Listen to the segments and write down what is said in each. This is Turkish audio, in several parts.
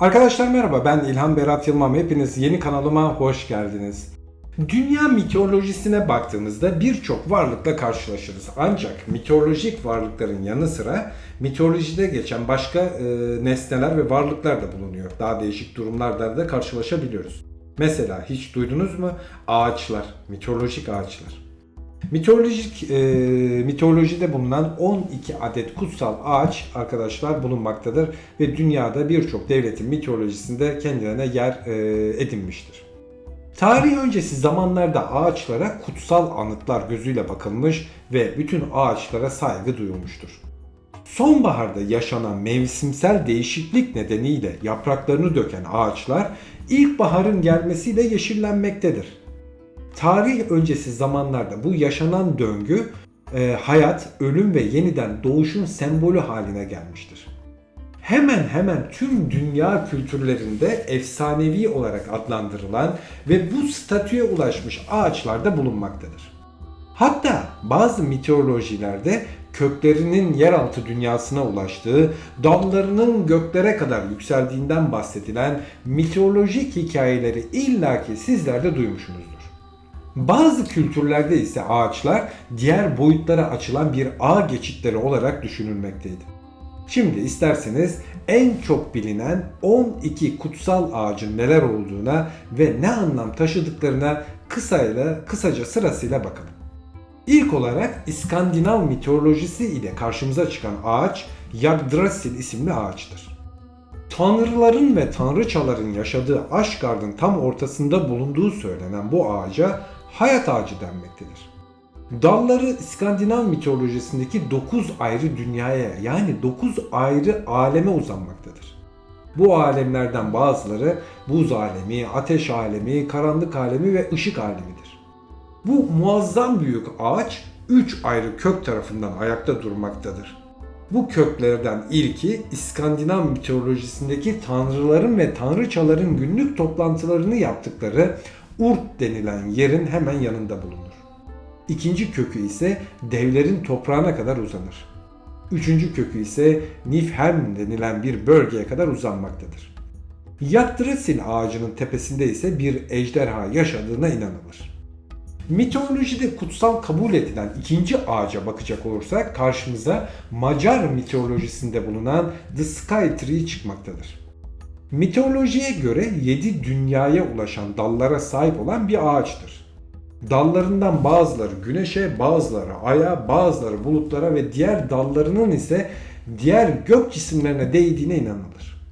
Arkadaşlar merhaba ben İlhan Berat Yılmam. Hepiniz yeni kanalıma hoş geldiniz. Dünya mitolojisine baktığımızda birçok varlıkla karşılaşırız. Ancak mitolojik varlıkların yanı sıra mitolojide geçen başka e, nesneler ve varlıklar da bulunuyor. Daha değişik durumlarda da karşılaşabiliyoruz. Mesela hiç duydunuz mu? Ağaçlar, mitolojik ağaçlar. Mitolojik e, mitolojide bulunan 12 adet kutsal ağaç arkadaşlar bulunmaktadır ve dünyada birçok devletin mitolojisinde kendilerine yer e, edinmiştir. Tarih öncesi zamanlarda ağaçlara kutsal anıtlar gözüyle bakılmış ve bütün ağaçlara saygı duyulmuştur. Sonbaharda yaşanan mevsimsel değişiklik nedeniyle yapraklarını döken ağaçlar ilkbaharın gelmesiyle yeşillenmektedir. Tarih öncesi zamanlarda bu yaşanan döngü e, hayat, ölüm ve yeniden doğuşun sembolü haline gelmiştir. Hemen hemen tüm dünya kültürlerinde efsanevi olarak adlandırılan ve bu statüye ulaşmış ağaçlar da bulunmaktadır. Hatta bazı mitolojilerde köklerinin yeraltı dünyasına ulaştığı, dallarının göklere kadar yükseldiğinden bahsedilen mitolojik hikayeleri illaki sizler de duymuşsunuzdur. Bazı kültürlerde ise ağaçlar diğer boyutlara açılan bir ağ geçitleri olarak düşünülmekteydi. Şimdi isterseniz en çok bilinen 12 kutsal ağacın neler olduğuna ve ne anlam taşıdıklarına kısayla kısaca sırasıyla bakalım. İlk olarak İskandinav mitolojisi ile karşımıza çıkan ağaç Yggdrasil isimli ağaçtır. Tanrıların ve tanrıçaların yaşadığı Asgard'ın tam ortasında bulunduğu söylenen bu ağaca hayat ağacı denmektedir. Dalları İskandinav mitolojisindeki 9 ayrı dünyaya yani 9 ayrı aleme uzanmaktadır. Bu alemlerden bazıları buz alemi, ateş alemi, karanlık alemi ve ışık alemidir. Bu muazzam büyük ağaç 3 ayrı kök tarafından ayakta durmaktadır. Bu köklerden ilki İskandinav mitolojisindeki tanrıların ve tanrıçaların günlük toplantılarını yaptıkları Urt denilen yerin hemen yanında bulunur. İkinci kökü ise devlerin toprağına kadar uzanır. Üçüncü kökü ise Niflheim denilen bir bölgeye kadar uzanmaktadır. Yggdrasil ağacının tepesinde ise bir ejderha yaşadığına inanılır. Mitolojide kutsal kabul edilen ikinci ağaca bakacak olursak karşımıza Macar mitolojisinde bulunan The Sky Tree çıkmaktadır. Mitolojiye göre 7 dünyaya ulaşan dallara sahip olan bir ağaçtır. Dallarından bazıları güneşe, bazıları aya, bazıları bulutlara ve diğer dallarının ise diğer gök cisimlerine değdiğine inanılır.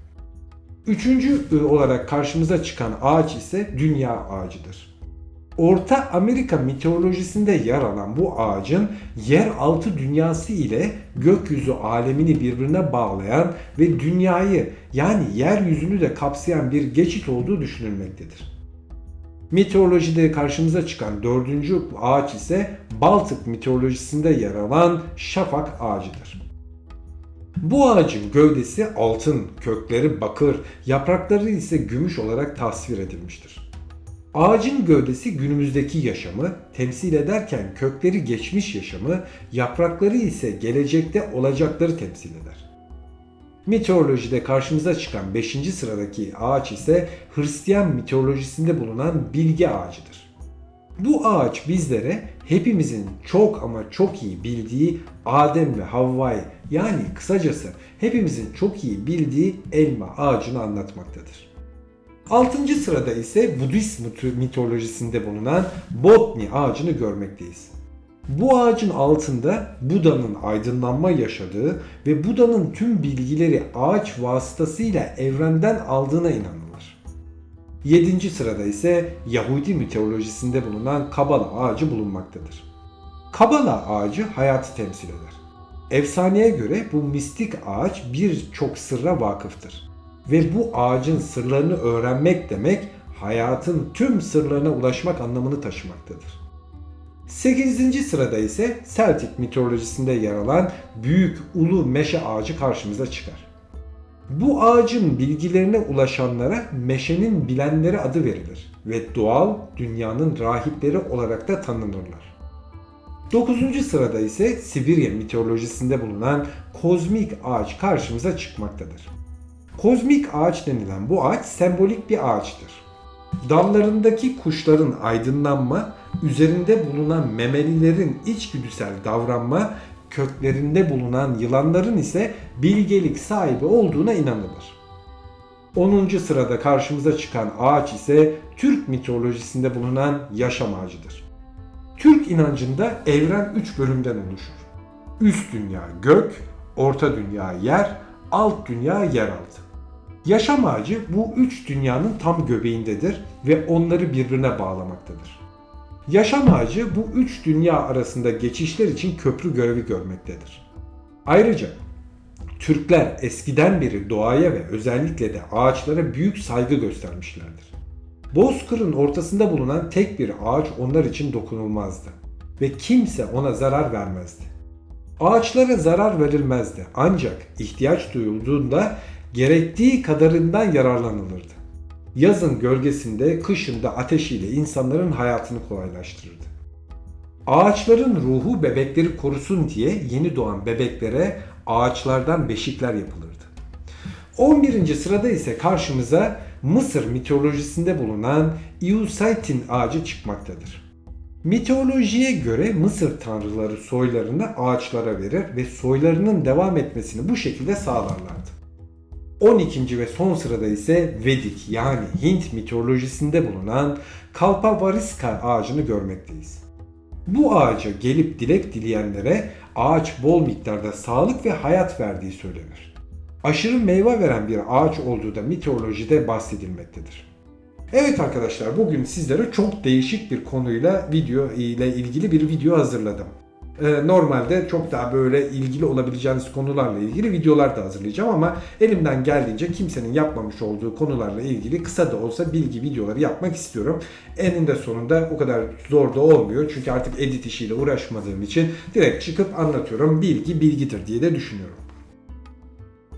Üçüncü olarak karşımıza çıkan ağaç ise dünya ağacıdır. Orta Amerika mitolojisinde yer alan bu ağacın yeraltı dünyası ile gökyüzü alemini birbirine bağlayan ve dünyayı yani yeryüzünü de kapsayan bir geçit olduğu düşünülmektedir. Mitolojide karşımıza çıkan dördüncü ağaç ise Baltık mitolojisinde yer alan şafak ağacıdır. Bu ağacın gövdesi altın, kökleri bakır, yaprakları ise gümüş olarak tasvir edilmiştir. Ağacın gövdesi günümüzdeki yaşamı temsil ederken kökleri geçmiş yaşamı, yaprakları ise gelecekte olacakları temsil eder. Mitolojide karşımıza çıkan 5. sıradaki ağaç ise Hristiyan mitolojisinde bulunan bilgi ağacıdır. Bu ağaç bizlere hepimizin çok ama çok iyi bildiği Adem ve Havva'yı yani kısacası hepimizin çok iyi bildiği elma ağacını anlatmaktadır. 6. sırada ise Budist mitolojisinde bulunan Botni ağacını görmekteyiz. Bu ağacın altında Buda'nın aydınlanma yaşadığı ve Buda'nın tüm bilgileri ağaç vasıtasıyla evrenden aldığına inanılır. 7. sırada ise Yahudi mitolojisinde bulunan Kabala ağacı bulunmaktadır. Kabala ağacı hayatı temsil eder. Efsaneye göre bu mistik ağaç birçok sırra vakıftır. Ve bu ağacın sırlarını öğrenmek demek hayatın tüm sırlarına ulaşmak anlamını taşımaktadır. 8. sırada ise Celtic mitolojisinde yer alan büyük ulu meşe ağacı karşımıza çıkar. Bu ağacın bilgilerine ulaşanlara meşenin bilenleri adı verilir ve doğal dünyanın rahipleri olarak da tanınırlar. 9. sırada ise Sibirya mitolojisinde bulunan kozmik ağaç karşımıza çıkmaktadır. Kozmik ağaç denilen bu ağaç sembolik bir ağaçtır. Dallarındaki kuşların aydınlanma, üzerinde bulunan memelilerin içgüdüsel davranma, köklerinde bulunan yılanların ise bilgelik sahibi olduğuna inanılır. 10. sırada karşımıza çıkan ağaç ise Türk mitolojisinde bulunan yaşam ağacıdır. Türk inancında evren 3 bölümden oluşur. Üst dünya gök, orta dünya yer, alt dünya yeraltı. Yaşam ağacı bu üç dünyanın tam göbeğindedir ve onları birbirine bağlamaktadır. Yaşam ağacı bu üç dünya arasında geçişler için köprü görevi görmektedir. Ayrıca Türkler eskiden beri doğaya ve özellikle de ağaçlara büyük saygı göstermişlerdir. Bozkır'ın ortasında bulunan tek bir ağaç onlar için dokunulmazdı ve kimse ona zarar vermezdi. Ağaçlara zarar verilmezdi ancak ihtiyaç duyulduğunda gerektiği kadarından yararlanılırdı. Yazın gölgesinde, kışında ateşiyle insanların hayatını kolaylaştırırdı. Ağaçların ruhu bebekleri korusun diye yeni doğan bebeklere ağaçlardan beşikler yapılırdı. 11. sırada ise karşımıza Mısır mitolojisinde bulunan Iusaitin ağacı çıkmaktadır. Mitolojiye göre Mısır tanrıları soylarını ağaçlara verir ve soylarının devam etmesini bu şekilde sağlarlardı. 12. ve son sırada ise Vedik yani Hint mitolojisinde bulunan Kalpavariska ağacını görmekteyiz. Bu ağaca gelip dilek dileyenlere ağaç bol miktarda sağlık ve hayat verdiği söylenir. Aşırı meyve veren bir ağaç olduğu da mitolojide bahsedilmektedir. Evet arkadaşlar bugün sizlere çok değişik bir konuyla video ile ilgili bir video hazırladım. Ee, normalde çok daha böyle ilgili olabileceğiniz konularla ilgili videolar da hazırlayacağım ama elimden geldiğince kimsenin yapmamış olduğu konularla ilgili kısa da olsa bilgi videoları yapmak istiyorum. Eninde sonunda o kadar zor da olmuyor çünkü artık edit işiyle uğraşmadığım için direkt çıkıp anlatıyorum. Bilgi bilgidir diye de düşünüyorum.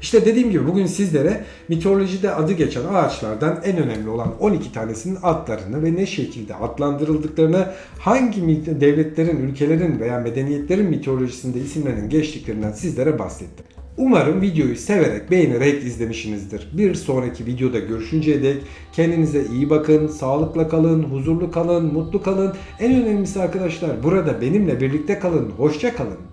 İşte dediğim gibi bugün sizlere mitolojide adı geçen ağaçlardan en önemli olan 12 tanesinin adlarını ve ne şekilde adlandırıldıklarını, hangi devletlerin, ülkelerin veya medeniyetlerin mitolojisinde isimlerinin geçtiklerinden sizlere bahsettim. Umarım videoyu severek, beğenerek izlemişsinizdir. Bir sonraki videoda görüşünceye dek kendinize iyi bakın, sağlıkla kalın, huzurlu kalın, mutlu kalın. En önemlisi arkadaşlar burada benimle birlikte kalın, hoşça kalın.